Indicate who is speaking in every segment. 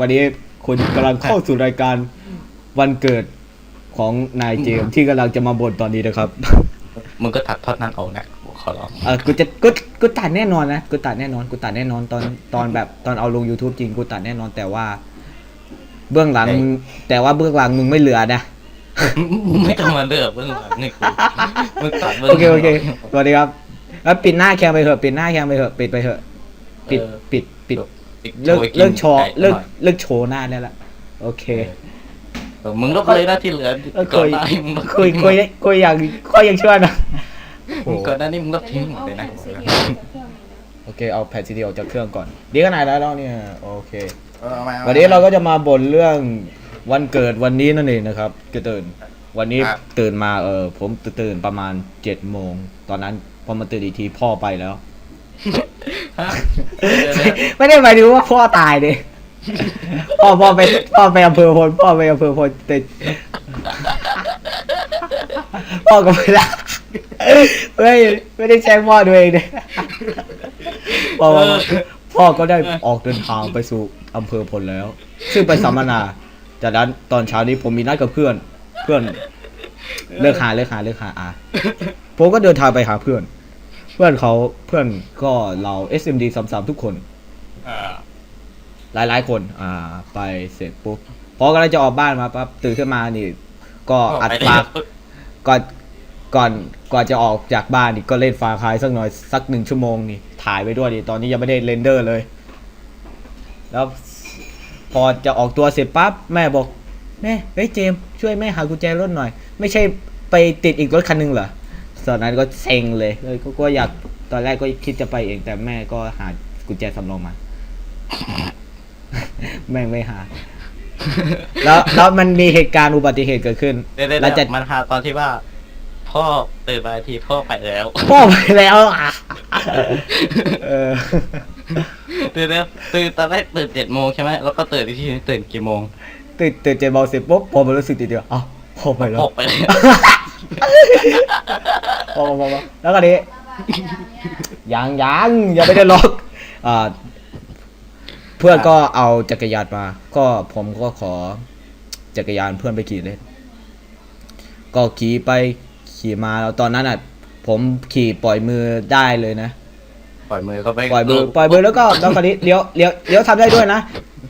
Speaker 1: วันนี้คุณกำลังเข้าสู่รายการวันเกิดของนายเจมส์ที่กำลังจะมาบ่นตอนนี้นะครับ
Speaker 2: มึงก็ตัดทอดนั้นออกนะขอร้อง
Speaker 1: เออกูจะกูกูตัดแน่นอนนะกูตัดแน่นอนกูตัดแน่นอนตอนตอนแบบตอนเอาลง YouTube จริงกูตัดแน่นอนแต่ว่า เบื้องหลังมึงแต่ว่าเบื้องหลังมึงไม่เหลือนะ
Speaker 2: มึงไม่ต้องมาเลือกเบื้องหลังนี่กูมึงตัดเบื้อง
Speaker 1: โอเคโอเคสวัสดีครับแล้วปิดหน้าแคมไปเถอะปิดหน้าแคมไปเถอะปิดไปเถอะ ปิดปิดปิด เลิกเลิกโชว์เลิกเลิกโชว์หน้าได้ละโอเค
Speaker 2: เออมึงลบเลยนะที่เหลือ
Speaker 1: เออ
Speaker 2: ก่
Speaker 1: คุ
Speaker 2: อน
Speaker 1: ย
Speaker 2: หน้านี้มึงลบ
Speaker 1: คุยคุยคุยอย่างคุยอย่างช่วยนะ
Speaker 2: มึงก่อนหน้านี้มึงลบทิ้งหมดเลยนะ
Speaker 1: โอเคเอาแผ่นซีดีออกจากเครื่องก่อนดีขนาดแล้วเราเนี่ยโอเค
Speaker 2: เออมา
Speaker 1: วันนี้เราก็จะมาบ่นเรื่องวันเกิดวันนี้นั่นเองนะครับก็ตื่นวันนี้ตื่นมาเออผมตื่นประมาณเจ็ดโมงตอนนั้นพอมาตื่นอีกทีพ่อไปแล้ว
Speaker 2: ฮะเดี๋ยว
Speaker 1: ไม่ได้หมายถึงว่าพ่อตายดิพ่อพ่อไปพ่อไปอำเภอพลพ่อไปอำเภอพลติดพ่อก็ไม่ได้ไม่ไม่ได้แช่งพ่อตัวเองเลยพ่อว่าพ่อก็ได้ออกเดินทางไปสู่อำเภอพลแล้ว ซึ่งไปสัมมนาจากนั้นตอนเช้านี้ผมมีนัดกับเพื่อน เพื่อนเลิกหาเลิกหาเลิกหาอะผมก็เดินทางไปหาเพื่อน พื่อนเขาเพื่อนก็เรา SMD สามๆทุกคน
Speaker 2: อ่า
Speaker 1: หลายๆ คน อ่า ไปเสร็จปุ๊บพอกำลังจะออกบ้านมาปั๊บตื่นขึ้นมานี่ ก็อัดปากก่อนก่อนก่อนจะออกจากบ้านนี่ก็เล่นฟาคายสักหน่อยสักหนึ่งชั่วโมงนี่ถ่ายไปด้วยดิตอนนี้ยังไม่ได้เรนเดอร์เลย แล้วพอจะออกตัวเสร็จปั๊บแม่บอกแม่เฮ้ยเจมส์ช่วยแม่หากุญแจรถหน่อย ไม่ใช่ไปติดอีกรถคันหนึงเหรอ ตอนนั้นก็เซ็งเลยเลยก็ก็อยากตอนแรกก็คิดจะไปเองแต่แม่ก็หากุญแจสำรองมา แม่งไม่หา แล้วแล้วมันมีเหตุการณ์อุบัติเหตุเกิดขึ้น
Speaker 2: เดี๋ยวเดี๋ยว
Speaker 1: แล้วจะ
Speaker 2: เดี๋ยวมันหาตอนที่ว่า พ่อตื่นมาอีกทีพ่อไปแล้ว
Speaker 1: พ่อไปแล้วอะเออ
Speaker 2: ตื่นแล้วตื่นตอนแรกตื่นเจ็ดโมงใช่ไหมแล้วก็ตื่นอีกทีตื่นกี่โมง
Speaker 1: ตื่นตื่นเจมบอลเสร็จปุ๊บพอมารู้สึกทีเดียวอ้าวพ่อไปแล้ว
Speaker 2: พ่อไปแล้ว
Speaker 1: พ อพอพอแล้วก็นี้ยังยังยังไม่ได้ล็อกอ่าเพื่อนก็เอาจักรยานมา ก็ผมก็ขอจักรยานเพื่อนไปขี่เล่นก็ขี่ไปขี่มาแล้วตอนนั้นอะ ผมขี่ปล่อยมือได้เลยนะ
Speaker 2: ปล่อยมือเขาไป
Speaker 1: ปล่อยมือปล่อยมือแล้วก็แล้วคราวนี้เลี้ยวเลี้ยวเลี้ยวทำได้ด้วยนะ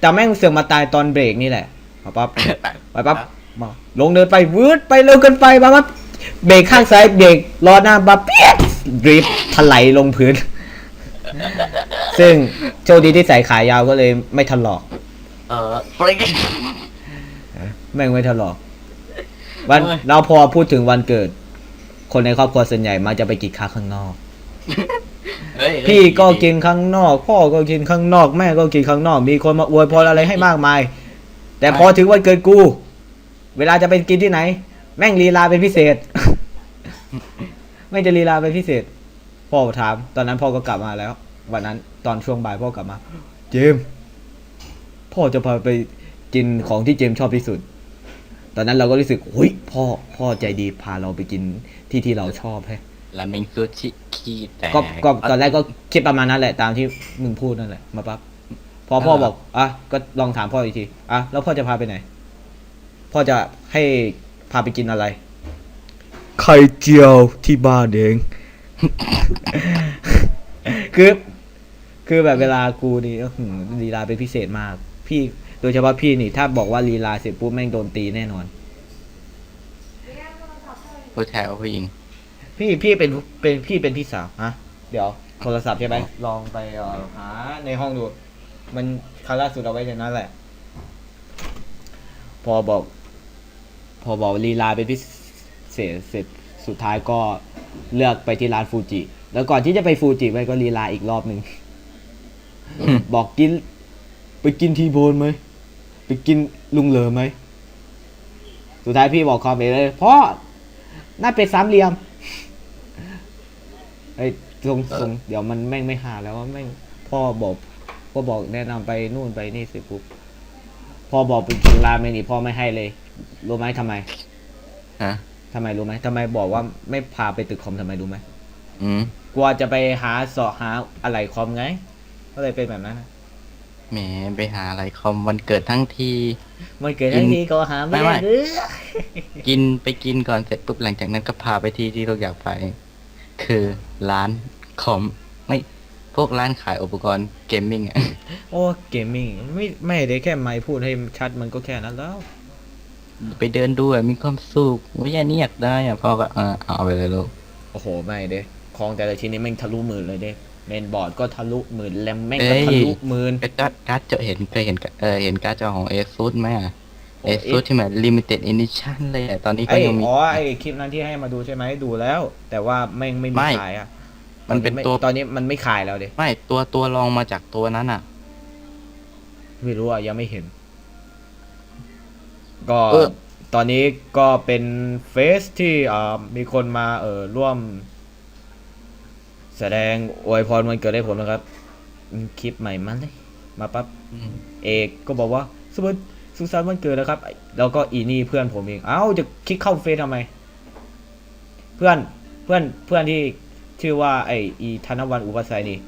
Speaker 1: แต่แม่งเสือกมาตายตอนเบรกนี่แหละเอาปั๊บไปปั๊บมาลงเดินไปวืดไปเร็วเกินไปมาปั๊บ เบรกข้างซ้ายเบรกล้อหน้าบับเปี๊ยดดริฟต์ถลายลงพื้น ซึ่งโชคดีที่ใส่ขายาวก็เลยไม่ถลอก
Speaker 2: เออปล่อย
Speaker 1: แม่งไม่ถลอก วัน
Speaker 2: โอ้ย
Speaker 1: เราพอพูดถึงวันเกิด คนในครอบครัวส่วนใหญ่มักจะไปกินข้าวข้างนอก
Speaker 2: เฮ้ย
Speaker 1: พี่ก็กินข้างนอก พ่อก็กินข้างนอก แม่ก็กินข้างนอก มีคนมาอวยพรอะไรให้มากมาย แต่พอถึงวันเกิดกู เวลาจะไปกินที่ไหน แม่งลีลาเป็นพิเศษ แม่งจะลีลาเป็นพิเศษ พ่อถาม ตอนนั้นพ่อก็กลับมาแล้ว วันนั้นตอนช่วงบ่ายพ่อกลับมา เจมส์พ่อจะพาไปกินของที่เจมส์ชอบที่สุด ตอนนั้นเราก็รู้สึกเฮ้ยพ่อพ่อใจดีพาเราไปกินที่ที่เราชอบแฮะ
Speaker 2: ราเมงซูชิขี้แตก
Speaker 1: ก็ก็ตอนแรกก็คิดประมาณนั้นแหละตามที่มึงพูดนั่นแหละมาปั๊บพอพ่อบอกอะก็ลองถามพ่ออีกทีอะแล้วพ่อจะพาไปไหน พ่อจะให้ พาไปกินอะไร ไข่เจียวที่บ้านเอง คือ คือแบบเวลากูนี่อื้อหือลีลาเป็นพิเศษมาก พี่โดยเฉพาะพี่นี่ถ้าบอกว่าลีลาเสร็จปุ๊บแม่งโดนตีแน่นอน
Speaker 2: ผู้ชายกับผู้หญิง
Speaker 1: พี่พี่เป็นเป็นพี่เป็นพี่สาวฮะเดี๋ยวโทรศัพท์ใช่ไหมลองไปเอ่อหาในห้องดู มันครั้งล่าสุดเอาไว้ในนั้นแหละ พอบอก พอบอกลีลาเป็นพิเศษเสร็จสุดท้ายก็เลือกไปที่ร้านฟูจิ แล้วก่อนที่จะไปฟูจิไปก็ลีลาอีกรอบหนึ่งบอกกิน ไปกินทีโบนไหมไปกินลุงเหลอไหมสุดท้ายพี่บอกคอมเมนต์เลยพ่อน่าเป็นสามเหลี่ยมเอ้ยทรงทรงเดี๋ยวมันแม่งไม่หาแล้วว่าแม่งพ่อบอกพ่อบอกแนะนำไปนู่นไปนี่เสร็จปุ๊บพ่อบอกไปกินราเมงนี่พ่อไม่ให้เลย รู้ไหมทำไม
Speaker 2: ฮะ
Speaker 1: ทำไมรู้ไหมทำไมบอกว่าไม่พาไปตึกคอมทำไมรู้ไหม
Speaker 2: อืม
Speaker 1: กลัวจะไปหาเสาะหาอะไรคอมไง ก็เลยเป็นแบบนั้นนะ
Speaker 2: แหมไปหาอะไรคอมวันเกิดทั้งที
Speaker 1: มันเกิดทั้งทีก็หาไม่
Speaker 2: ไม่
Speaker 1: ได้
Speaker 2: ไม่
Speaker 1: หรือ
Speaker 2: กินไปกินก่อนเสร็จปุ๊บหลังจากนั้นก็พาไปที่ที่เราอยากไป คือร้านคอมไม่พวกร้านขายอุปกรณ์เกมมิ่งอะ
Speaker 1: โอ้เกมมิ่งไม่ไม่ได้แค่ไม่พูดให้ชัดมันก็แค่นั้นแล้ว
Speaker 2: ไปเดินดูอะมีความสุขว่าอันนี้อยากได้อะพ่อก็เออเอาไปเลยลูก
Speaker 1: โอ้โหไม่เด้ของแต่ละชิ้นนี้แม่งทะลุหมื่นเลยเด้เมนบอร์ดก็ทะลุหมื่นแรมแม่งก็ทะลุหมื่น
Speaker 2: ไอ้การ์ดการ์ดจะเห็นเคยเห็นเออเห็นการ์ดจอของเอซูดไหมอะ
Speaker 1: โอ้
Speaker 2: เอซูดที่มันลิมิเต็ดอินิชั่นเลยอะตอนนี้ก็
Speaker 1: ไอ้
Speaker 2: ยังมี
Speaker 1: อ๋อไอ้คลิปนั้นที่ให้มาดูใช่ไหมดูแล้ว แต่ว่าแม่งไม่มี
Speaker 2: ไม่
Speaker 1: ขายอะ
Speaker 2: มันเป็น
Speaker 1: ไตั
Speaker 2: ว
Speaker 1: ตอนนี้มันไม่ขายแล้วเด้
Speaker 2: ไม่ตัวตัวรองมาจากตัวนั้นอะ
Speaker 1: ไม่รู้อะยังไม่เห็น ก็
Speaker 2: เออ
Speaker 1: ตอนนี้ก็เป็นเฟสที่อ่ามีคนมาเออร่วม แสดงอวยพรวันเกิดให้ผมนะครับอืมคลิปใหม่มาเลย มาปั๊บ
Speaker 2: อืม
Speaker 1: เอกก็บอกว่าสวัสดีสุขสันต์วันเกิดนะครับ แล้วก็อีนี่เพื่อนผมเองเอ้าจะคลิกเข้าเฟซทำไม เพื่อนเพื่อนเพื่อนที่ชื่อว่าไออีธนวันอุปสัยนี่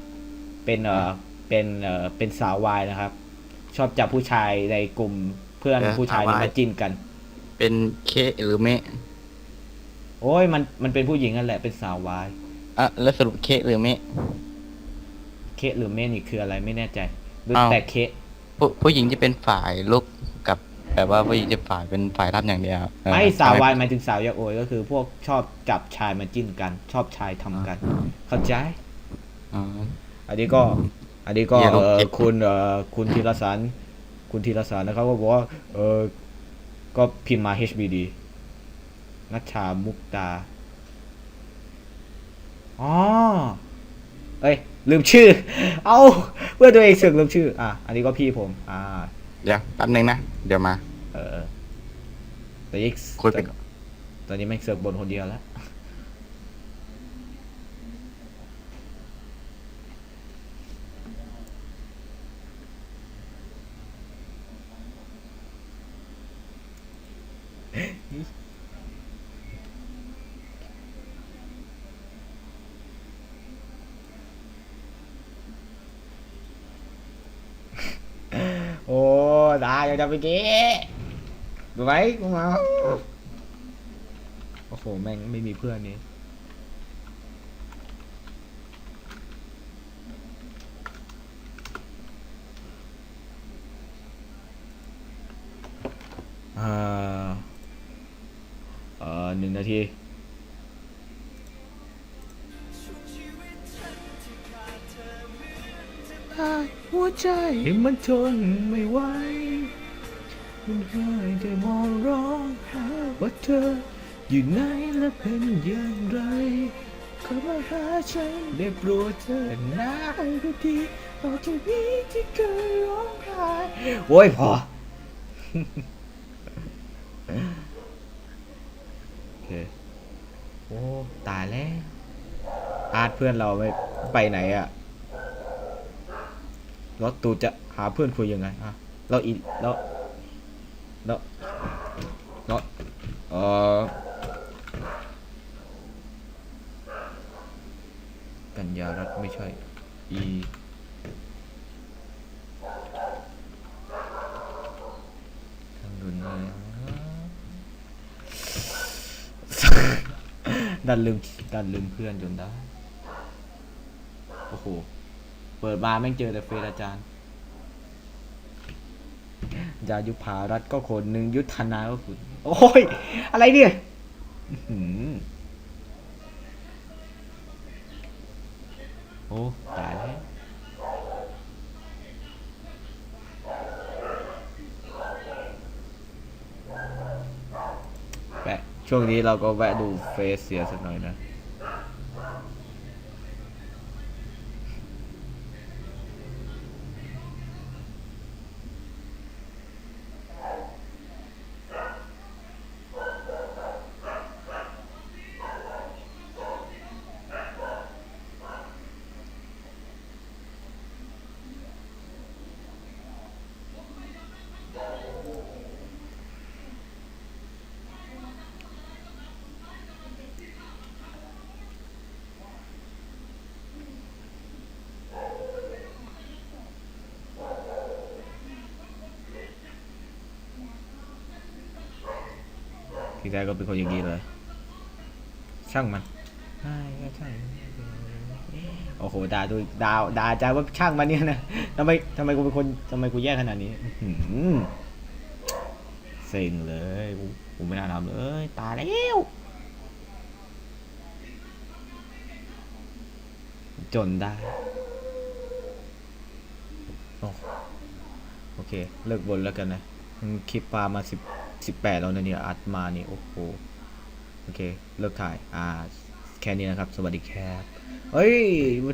Speaker 1: เป็นเอ่อเป็นเอ่อเป็นสาววายนะครับ ชอบจับผู้ชายในกลุ่ม เพื่อนผู้ชายนี่มาจิ้นกัน
Speaker 2: เป็นเคหรือเมะ
Speaker 1: โอ้ยมันมันเป็นผู้หญิงนั่นแหละเป็นสาววาย
Speaker 2: อะแล้วสรุปเคหรือเมะ
Speaker 1: เคหรือเม่นี่คืออะไรไม่แน่ใจรู้
Speaker 2: อ้าว
Speaker 1: แต่เค
Speaker 2: ผู้ผู้หญิงที่เป็นฝ่ายลุกกับแบบว่าผู้หญิงจะฝ่ายเป็นฝ่ายรับอย่างเดียวเออ
Speaker 1: ไม่สาววายหมายถึงสาวยาโอยก็คือพวกชอบจับชายมาจิ้นกัน ชอบชายทำกัน เข้าใจ
Speaker 2: อ๋อ
Speaker 1: อันนี้ก็ อันนี้ก็
Speaker 2: อย่าลบ
Speaker 1: เอ่อ
Speaker 2: เก็บ
Speaker 1: คุณเอ่อคุณธีรสาร คุณธีรสารนะครับก็บอกว่าเออก็พิมพ์มา HBD นัชชามุกตาอ๋อเอ้ยลืมชื่อ เอาเพื่อนตัวเองเสึกลืมชื่อ อะ อันนี้ก็พี่ผม อ่า
Speaker 2: เดี๋ยวแป๊บนึงนะ เดี๋ยวมา
Speaker 1: เออแต่อีก
Speaker 2: คุยไปก่อน
Speaker 1: ตอนนี้แม่งเสือกบนคนเดียวแล้ว โอ้ ได้ยังจะไปเกี้ดูไหมกูมาโอ้โหแม่งไม่มีเพื่อนนี้อ่าเอ่อหนึ่งนาที หัวใจมันทนไม่ไหว มันหายใจมองร้องหาว่าเธอ อยู่ไหนและเป็นอย่างไรเขามาหาฉันได้โปรดเธอน้าทุกทีต่อจากนี้ที่เคยร้องไห้โอ้ยพอโอเคโอ้ตายแล้วอาร์ตเพื่อนเราไปไปไหนอะแล้วตูจะหาเพื่อนคุยยังไงอะแล้วอีแล้ว แล้วแล้วเออกัญญารัตไม่ใช่อีทางดุนเลยดันลืมดันลืมเพื่อนจนได้ โอ้โห เปิดมาแม่งเจอแต่เฟซอาจารย์ ยายุพารัตก็คนหนึ่งยุทธนาก็คุณโอ้ย อะไรเนี่ยโอ้ตายแล้วแวะช่วงนี้เราก็แวะดูเฟซเสียสักหน่อยนะ แท้ก็เป็นคนอย่างนี้เลย ช่างมันใช่ก็ช่างโอ้โหด่าตัวด่าด่าอาจารย์ว่าช่างมันเนี่ยนะทำไมทำไมกูเป็นคนทำไมกูแย่ขนาดนี้อื้อหือเซ็งเลยกูกูไม่น่าทำเลยตายแล้วจนได้ โอ้โอเค เลิกบนแล้วกันนะอืมคลิปปลามาสิบ สิบแปดแล้วนะเนี่ยอัดมานี่โอ้โหโอเค เลิกถ่าย อ่า แค่นี้นะครับ สวัสดีครับเฮ้ย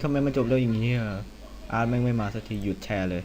Speaker 1: ทำไมมันจบเร็วอย่างนี้อะอาร์ตแม่งไม่มาสักทีหยุดแชร์เลย